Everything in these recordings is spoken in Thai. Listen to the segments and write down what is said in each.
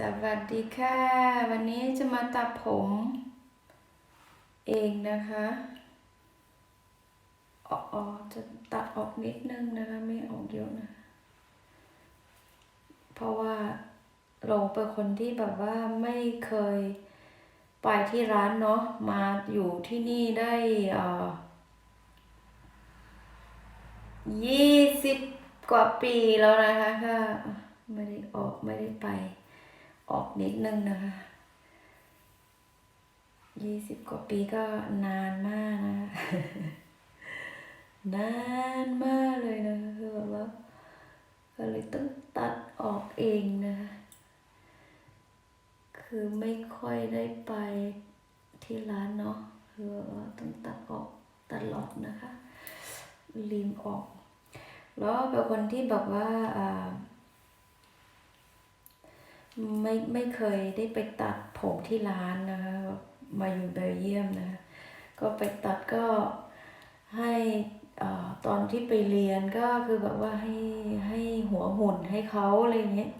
สวัสดีค่ะ วันนี้จะมาตัดผม เองนะคะอ๋ออจะตัดออกนิดนึงนะคะ ไม่ออกเยอะนะ เพราะว่าเราเป็นคนที่แบบว่าไม่เคยไปที่ร้านเนาะมาอยู่ที่นี่ได้อ่อยี่สิบกว่าปีแล้วนะคะก็ไม่ได้ออกไม่ได้ไป ออกนิดนึงนะคะยี่สิบกว่าปีก็นานมากนะคะนานมากเลยนะคะคือแบบว่าก็เลยต้องตัดออกเองนะคะคือไม่ค่อยได้ไปที่ร้านเนาะคือแบบว่าต้องตัดออกตลอดนะคะลีมออก แล้วเป็นคนที่แบบว่าอ่า ไม่ไม่เคยได้ไปตัดผมที่ร้านนะคะมาอยู่เบลเยียมนะคะก็ไปตัดก็ให้อ่าตอนที่ไปเรียนก็คือแบบว่าให้ให้หัวหุ่นให้เขาอะไรอย่างเงี้ย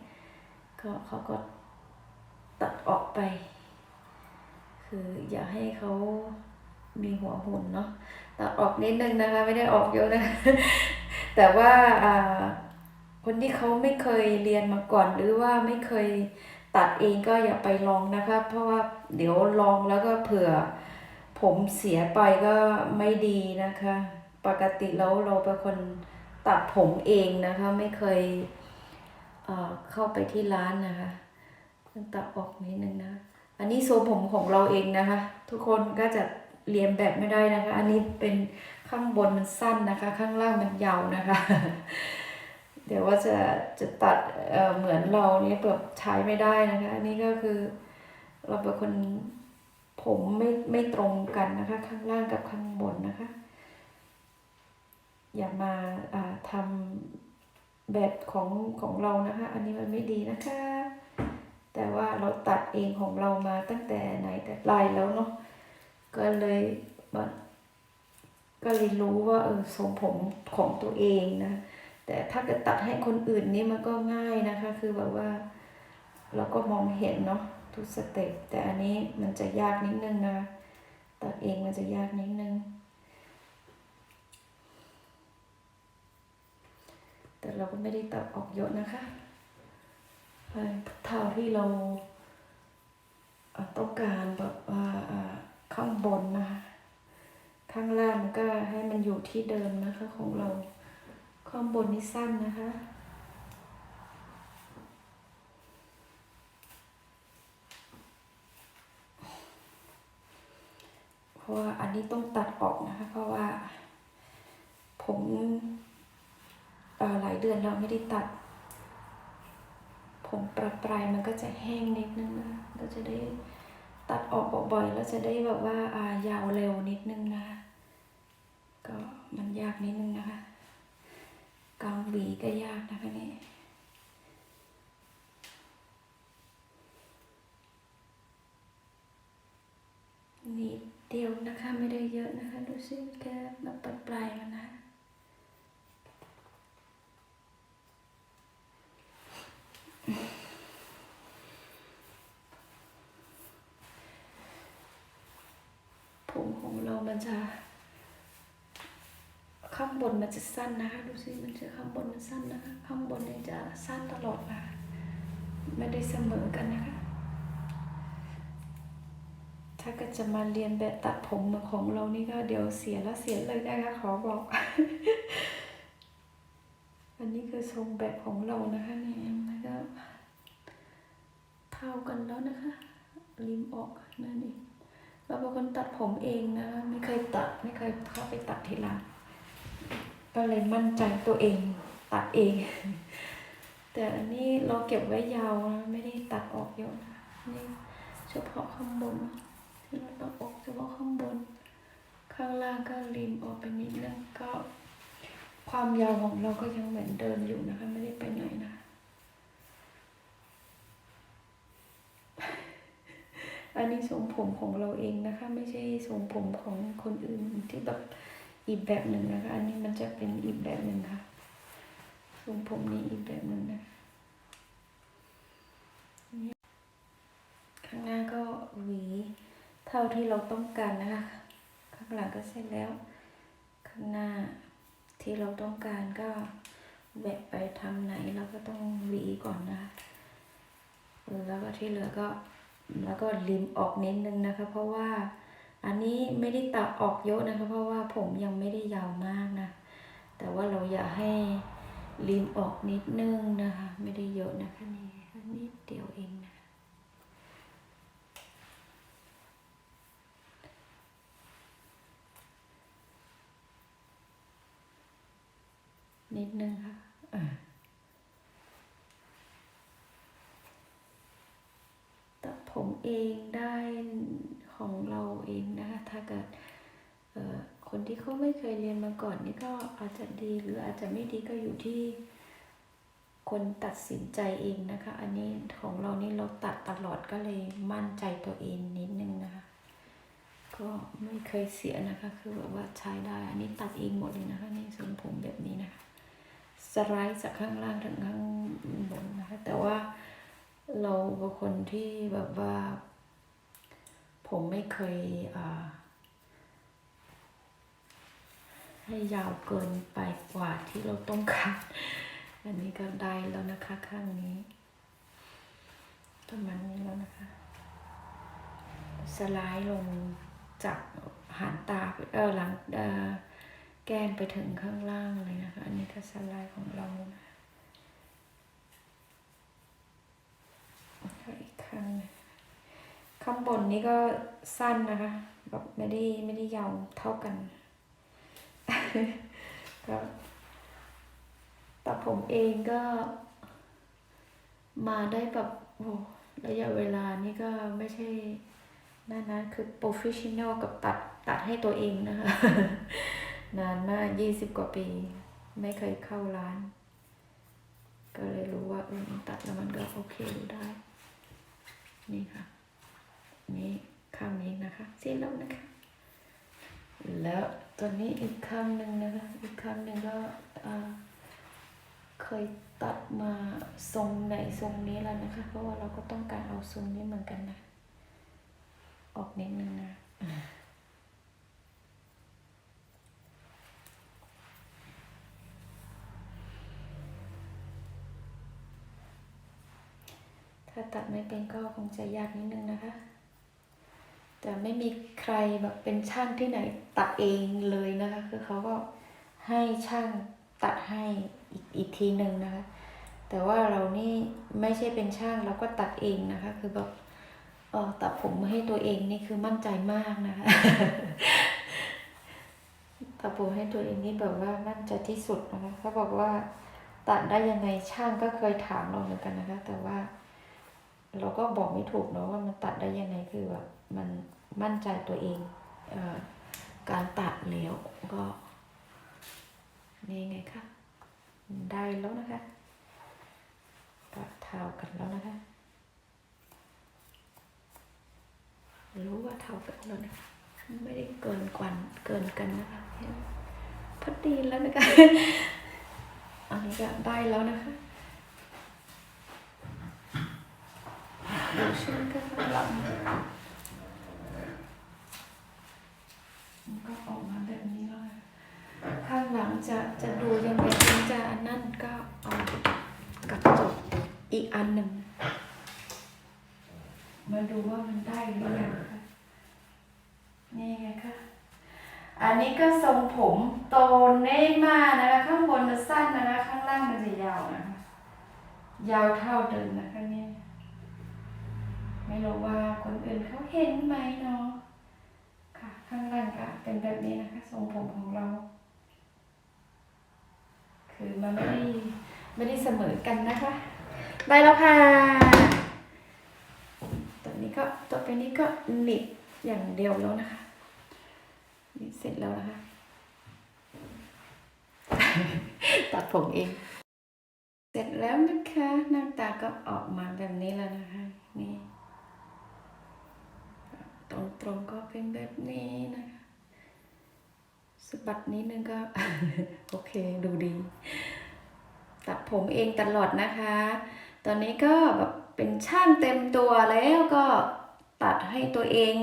ก็เขาก็ตัดออกไป คืออย่าให้เขามีหัวหุ่นเนาะตัดออกนิดนึงนะคะ ไม่ได้ออกเยอะนะ แต่ว่าอ่า คนที่เขาไม่เคยเรียนมาก่อน หรือว่าไม่เคยตัดเองก็อย่าไปลองนะคะ เพราะว่าเดี๋ยวลองแล้วก็เผื่อ ผมเสียไปก็ไม่ดีนะคะ ปกติแล้วเราเป็นคนตัดผมเองนะคะ ไม่เคยเอ่อเข้าไปที่ร้านนะคะต้องตัดออกนิดนึงนะ อันนี้ทรงผมของเราเองนะคะ ทุกคนก็จะเรียนแบบไม่ได้นะคะ อันนี้เป็นข้างบนมันสั้นนะคะ ข้างล่างมันยาวนะคะ เดี๋ยวว่าจะจะตัดเออเหมือนเราเนี่ยแบบใช้ไม่ได้นะคะอันนี้ก็คือเราเป็นคนผมไม่ไม่ตรงกันนะคะ ข้างล่างกับข้างบนนะคะ อย่ามาอ่าทำแบบของของเรานะคะ อันนี้มันไม่ดีนะคะ แต่ว่าเราตัดเองของเรามาตั้งแต่ไหนแต่ไรแล้วเนาะก็เลยมันก็เลยรู้ว่าเออทรงผมของตัวเองนะ แต่ถ้าเกิดตัดให้คนอื่นนี่มันก็ง่ายนะคะ คือแบบว่าเราก็มองเห็นเนาะทุกสเต็ปแต่อันนี้มันจะยากนิดนึงนะตัดเองมันจะยากนิดนึง แต่เราก็ไม่ได้ตัดออกเยอะนะคะเท่าที่เราต้องการแบบว่าอ่าข้างบนนะคะ ข้างล่างมันก็ให้มันอยู่ที่เดิมนะคะของเรา ข้างบนนี่สั้นนะคะ เพราะว่าอันนี้ต้องตัดออกนะคะ เพราะว่า ผมหลายเดือนเราไม่ได้ตัด ผมปลายปลายมันก็จะแห้งนิดนึงนะเราจะได้ตัดออกบ่อยๆแล้วจะได้แบบว่าอ่า ยาวเร็วนิดนึงนะคะก็มันยากนิดนึงนะคะ กางหวีก็ยากนะคะนี่นิดเดียวนะคะไม่ได้เยอะนะคะ ดูสิแค่แบบปลายๆมันนะผมของเรามันจะ ข้างบนมันจะสั้นนะคะดูสิมันจะข้างบนมันสั้นนะคะ ข้างบนเนี่ยจะสั้นตลอดมาไม่ได้เสมอกันนะคะ ถ้าก็จะมาเรียนแบบตัดผมมือของเรานี่ก็เดี๋ยวเสียแล้วเสียเลยนะคะขอบอก อันนี้คือทรงแบบของเรานะคะนี่ยแล้วก็เท่ากันแล้วนะคะริมออกนั่นเองเราเป็นคนตัดผมเองนะ ไม่เคยตัด ไม่เคยเข้าไปตัดที่ร้าน ก็เลยมั่นใจตัวเองตัดเอง แต่อันนี้เราเก็บไว้ยาวนะไม่ได้ตัดออกเยอะนะนี่เฉพาะข้างบนที่เราตัดออกเฉพาะข้างบน ข้างล่างก็ริมออกไปนิดนึงก็ ความยาวของเราก็ยังเหมือนเดิมอยู่นะคะ ไม่ได้ไปไหนนะอันนี้ทรงผมของเราเองนะคะ ไม่ใช่ทรงผมของคนอื่นที่แบบ อีกแบบหนึ่งนะคะ อันนี้มันจะเป็นอีกแบบหนึ่งค่ะทรงผมนี้อีกแบบหนึ่งนะข้างหน้าก็หวีเท่าที่เราต้องการนะคะ ข้างหลังก็เสร็จแล้ว ข้างหน้าที่เราต้องการก็แบะไปทางไหนเราก็ต้องหวีก่อนนะคะแล้วก็ที่เหลือก็แล้วก็ริมออกนิดนึงนะคะ เพราะว่า อันนี้ไม่ได้ตัดออกเยอะนะคะ เพราะว่าผมยังไม่ได้ยาวมากนะ แต่ว่าเราอยากให้ริมออกนิดนึงนะคะ ไม่ได้เยอะนะคะนี่อันนิดเดียวเองนะนิดนึงค่ะอะตัดผมเองได้ ของเราเองนะคะถ้าเกิดคนที่เขาไม่เคยเรียนมาก่อนนี่ก็อาจจะดีหรืออาจจะไม่ดีก็อยู่ที่คนตัดสินใจเองนะคะ อันนี้ของเรานี่เราตัดตลอดก็เลยมั่นใจตัวเองนิดนึงนะคะ ก็ไม่เคยเสียนะคะ คือแบบว่าใช้ได้ อันนี้ตัดเองหมดเลยนะคะนี่ทรงผมแบบนี้นะคะ สไลด์จากข้างล่างถึงข้างบนนะคะ แต่ว่าเราเป็นคนที่แบบว่า ผมไม่เคยให้ยาวเกินไปกว่าที่เราต้องการ อันนี้ก็ได้แล้วนะคะข้างนี้ประมาณนี้แล้วนะคะ สไลด์ลงจากหางตาเออหลังเออแก้มไปถึงข้างล่างเลยนะคะ อันนี้ก็สไลด์ของเรานะคะแล้วอีกข้างหนึ่ง ข้างบนนี้ก็สั้นนะคะแบบไม่ได้ไม่ได้ยาวเท่ากันก็แต่ผมเองก็มาได้แบบโอ้ระยะเวลานี่ก็ไม่ใช่นั่นนะคือโปรเฟชชั่นอลกับตัดตัดให้ตัวเองนะคะ นานมากยี่สิบกว่าปี ไม่เคยเข้าร้าน ก็เลยรู้ว่าเออมันตัดแล้วมันก็โอเคได้ นี่ค่ะ นี่ข้างนี้นะคะเสร็จแล้วนะคะ แล้วตัวนี้อีกข้างหนึ่งนะคะ อีกข้างหนึ่งก็เคยตัดมาทรงไหนทรงนี้แล้วนะคะ เพราะว่าเราก็ต้องการเอาทรงนี้เหมือนกันนะ ออกนิดนึงนะถ้าตัดไม่เป็นก็คงจะยากนิดนึงนะคะ แต่ไม่มีใครแบบเป็นช่างที่ไหนตัดเองเลยนะคะ คือเขาก็ให้ช่างตัดให้อีกอีกทีหนึ่งนะคะ แต่ว่าเรานี่ไม่ใช่เป็นช่างเราก็ตัดเองนะคะ คือแบบเออตัดผมมาให้ตัวเองนี่คือมั่นใจมากนะคะตัดผมให้ตัวเองนี่แบบว่ามั่นใจที่สุดนะคะเขาบอกว่าตัดได้ยังไงช่างก็เคยถามเราเหมือนกันนะคะ แต่ว่า เราก็บอกไม่ถูกเนาะว่ามันตัดได้ยังไงคือแบบ มันมั่นใจตัวเองเออการตัดแล้วก็นี่ไงคะได้แล้วนะคะก็เท่ากันแล้วนะคะรู้ว่าเท่ากันแล้วนะคะไม่ได้เกินกว่าเกินกันนะคะพอดีแล้วนะคะอันนี้ก็ได้แล้วนะคะดูชื่อก็ข้างหลัง อีกอันหนึ่ง มาดูว่ามันได้หรือยังค่ะ นี่ไงค่ะ อันนี้ก็ทรงผมโตเน่มากนะคะ ข้างบนมันสั้นนะคะ ข้างล่างมันจะยาวนะคะ ยาวเท่าเดิมนะคะเนี่ยไม่รู้ว่าคนอื่นเขาเห็นไหมเนาะค่ะ ข้างล่างก็เป็นแบบนี้นะคะ ทรงผมของเรา คือมันไม่ได้ไม่ได้เสมอกันนะคะ ได้แล้วค่ะ ตัวนี้ก็ต่อไปนี้ก็หนีบอย่างเดียวแล้วนะคะหนีบเสร็จแล้วนะคะ ตัดผมเอง เสร็จแล้วนะคะหน้าตาก็ออกมาแบบนี้แล้วนะคะนี่ตรงตรงๆก็เป็นแบบนี้นะคะสะบัดนิดนึงก็ โอเคดูดี ตัดผมเองตลอดนะคะ ตอนนี้ก็แบบเป็นช่างเต็มตัวแล้วก็ตัดให้ตัวเอง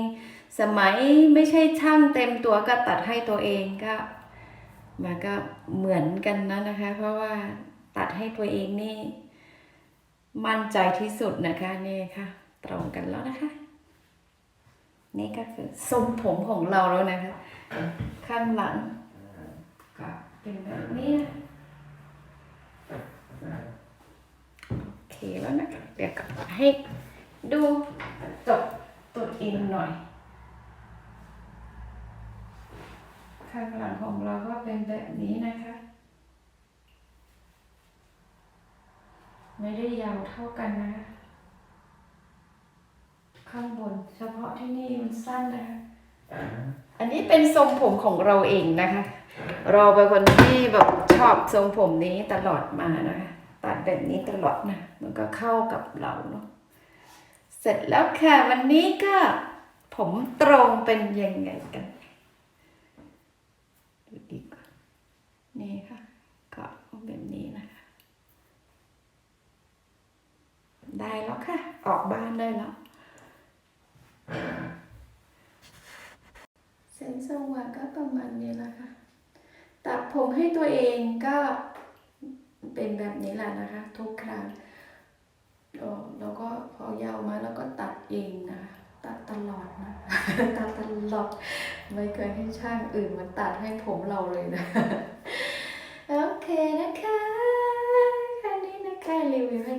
สมัยไม่ใช่ช่างเต็มตัวก็ตัดให้ตัวเองก็มันก็เหมือนกันนะนะคะ เพราะว่าตัดให้ตัวเองนี่ มั่นใจที่สุดนะคะนี่ค่ะ ตรงกันแล้วนะคะ นี่ก็คือทรงผมของเราแล้วนะคะ ข้างหลังก็เป็นแบบนี้ นะโอเคแล้วนะเดี๋ยวก็ให้ดูจบตัวเองหน่อย ข้างหลังของเราก็เป็นแบบนี้นะคะ ไม่ได้ยาวเท่ากันนะคะข้างบนเฉพาะที่นี่มันสั้นนะคะอันนี้เป็นทรงผมของเราเองนะคะ เราเป็นคนที่แบบชอบทรงผมนี้ตลอดมานะคะ ตัดแบบนี้ตลอดนะมันก็เข้ากับเราเนาะเสร็จแล้วค่ะวันนี้ก็ ผมตรงเป็นยังไงกันดูดีกว่านี่ค่ะก็เอาแบบนี้นะคะ ได้แล้วค่ะ ออกบ้านได้แล้วเส้นสว่างก็ประมาณนี้แหละค่ะตัดผมให้ตัวเองก็ เป็นแบบนี้แหละนะคะ ทุกครั้งเราเราก็พอยาวมาแล้วก็ตัดเองนะคะตัดตลอดนะตัดตลอด ไม่เคยให้ช่างอื่นมาตัดให้ผมเราเลยนะ โอเคนะคะแค่นี้นะคะรีวิวให้